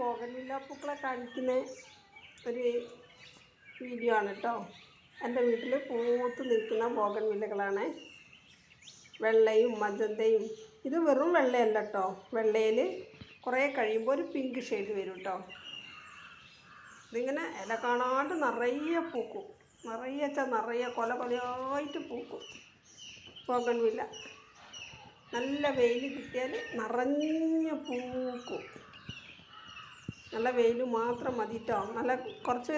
Bougainvillea പൂക്കളെ കാണിക്കുന്ന ഒരു വീഡിയോ ആണ് കേട്ടോ. എന്റെ വീട്ടിൽ പൂത്ത് നിൽക്കുന്ന ബോഗൻവില്ലകളാണ് വെള്ളയും മജന്തയും. ഇത് വെറും വെള്ളയല്ല കേട്ടോ. വെള്ളയിൽ കുറേ കഴിയുമ്പോൾ ഒരു പിങ്ക് ഷെയ്ഡ് വരും കേട്ടോ. ഇതിങ്ങനെ ഇല കാണാണ്ട് നിറയെ പൂക്കും. നിറയെ വെച്ചാൽ നിറയെ കൊല കൊലയായിട്ട് പൂക്കും. ബോഗൻവില്ല നല്ല വെയിൽ കിട്ടിയാൽ നിറഞ്ഞ് പൂക്കും. നല്ല വെയിൽ മാത്രം മതി കേട്ടോ നല്ല കുറച്ച്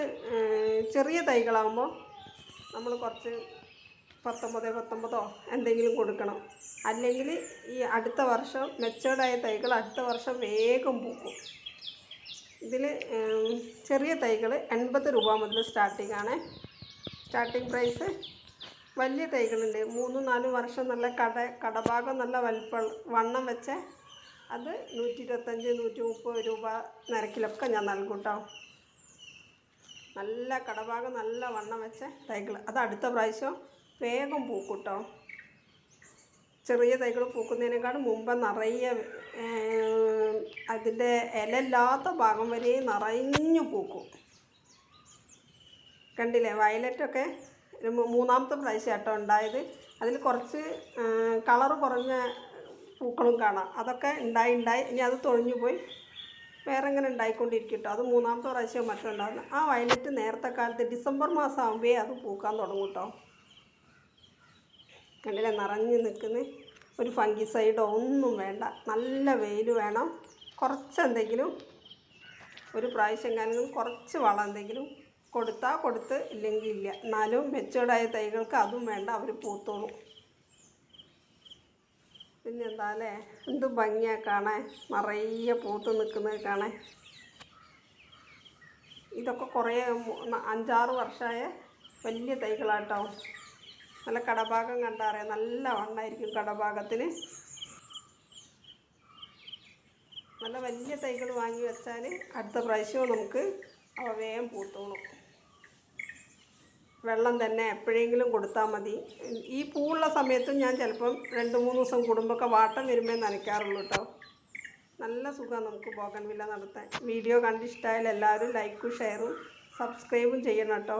ചെറിയ തൈകളാകുമ്പോൾ നമ്മൾ കുറച്ച് പത്തൊമ്പതോ പത്തൊമ്പതോ എന്തെങ്കിലും കൊടുക്കണം. അല്ലെങ്കിൽ ഈ അടുത്ത വർഷം മെച്ചേർഡായ തൈകൾ അടുത്ത വർഷം വേഗം പൂക്കും. ഇതിൽ ചെറിയ തൈകൾ എൺപത് രൂപ മുതൽ സ്റ്റാർട്ടിംഗ് ആണ്. സ്റ്റാർട്ടിംഗ് പ്രൈസ് വലിയ തൈകളുണ്ട്. മൂന്നും നാലും വർഷം നല്ല കട കടഭാഗം നല്ല വലുപ്പം വണ്ണം വെച്ച അത് നൂറ്റി ഇരുപത്തഞ്ച് നൂറ്റി മുപ്പത് രൂപ നിരക്കിലൊക്കെ ഞാൻ നൽകും കേട്ടോ നല്ല കടഭാഗം നല്ല വണ്ണം വെച്ച തൈകൾ അത് അടുത്ത പ്രാവശ്യം വേഗം പൂക്കും കേട്ടോ ചെറിയ തൈകൾ പൂക്കുന്നതിനേക്കാളും മുമ്പ് നിറയെ അതിന്റെ ഇലയില്ലാത്ത ഭാഗം വരെ നിറഞ്ഞു പൂക്കും. കണ്ടില്ലേ? വയലറ്റൊക്കെ മൂന്നാമത്തെ പ്രാവശ്യം കേട്ടോ ഉണ്ടായത്. അതിൽ കുറച്ച് കളറ് കുറഞ്ഞ പൂക്കളും കാണാം. അതൊക്കെ ഉണ്ടായി ഉണ്ടായി. ഇനി അത് തൊഴിഞ്ഞു പോയി വേറെ ഇങ്ങനെ ഉണ്ടായിക്കൊണ്ടിരിക്കും കേട്ടോ അത് മൂന്നാമത്തെ പ്രാവശ്യം മറ്റും ഉണ്ടാകുന്നു ആ വയലറ്റ് നേരത്തെ കാലത്ത് ഡിസംബർ മാസം ആകുമ്പോൾ അത് പൂക്കാൻ തുടങ്ങും കേട്ടോ കണ്ടില്ലേ? നിറഞ്ഞ് നിൽക്കുന്ന ഒരു ഫംഗിസൈഡോ ഒന്നും വേണ്ട. നല്ല വെയിൽ വേണം. കുറച്ചെന്തെങ്കിലും ഒരു പ്രാവശ്യം കാലം കുറച്ച് വളം എന്തെങ്കിലും കൊടുത്താൽ കൊടുത്ത് ഇല്ലെങ്കിൽ ഇല്ല. എന്നാലും മെച്ചോർഡായ തൈകൾക്ക് അതും വേണ്ട. അവർ പൂത്തോളും. പിന്നെന്താ അല്ലേ എന്ത് ഭംഗിയാണ് കാണാൻ. നിറയെ പൂത്ത് നിൽക്കുന്നത് കാണാൻ. ഇതൊക്കെ കുറേ അഞ്ചാറ് വർഷമായ വലിയ തൈകളാട്ടോ. നല്ല കടഭാഗം കണ്ടറിയാം നല്ല വണ്ണായിരിക്കും കടഭാഗത്തിന്. നല്ല വലിയ തൈകൾ വാങ്ങി വെച്ചാൽ അടുത്ത പ്രാവശ്യവും നമുക്ക് അവ വേഗം പൂത്തോളും. വെള്ളം തന്നെ എപ്പോഴെങ്കിലും കൊടുത്താൽ മതി. ഈ പൂവുള്ള സമയത്തും ഞാൻ ചിലപ്പം രണ്ട് മൂന്ന് ദിവസം കുടുംബമൊക്കെ വാട്ടം വരുമ്പോൾ നനയ്ക്കാറുള്ളൂ കേട്ടോ. നല്ല സുഖമാണ് നമുക്ക് ബോഗൺവില്ല നടത്താൻ. വീഡിയോ കണ്ടിഷ്ടമായാൽ എല്ലാവരും ലൈക്കും ഷെയറും സബ്സ്ക്രൈബും ചെയ്യണം കേട്ടോ.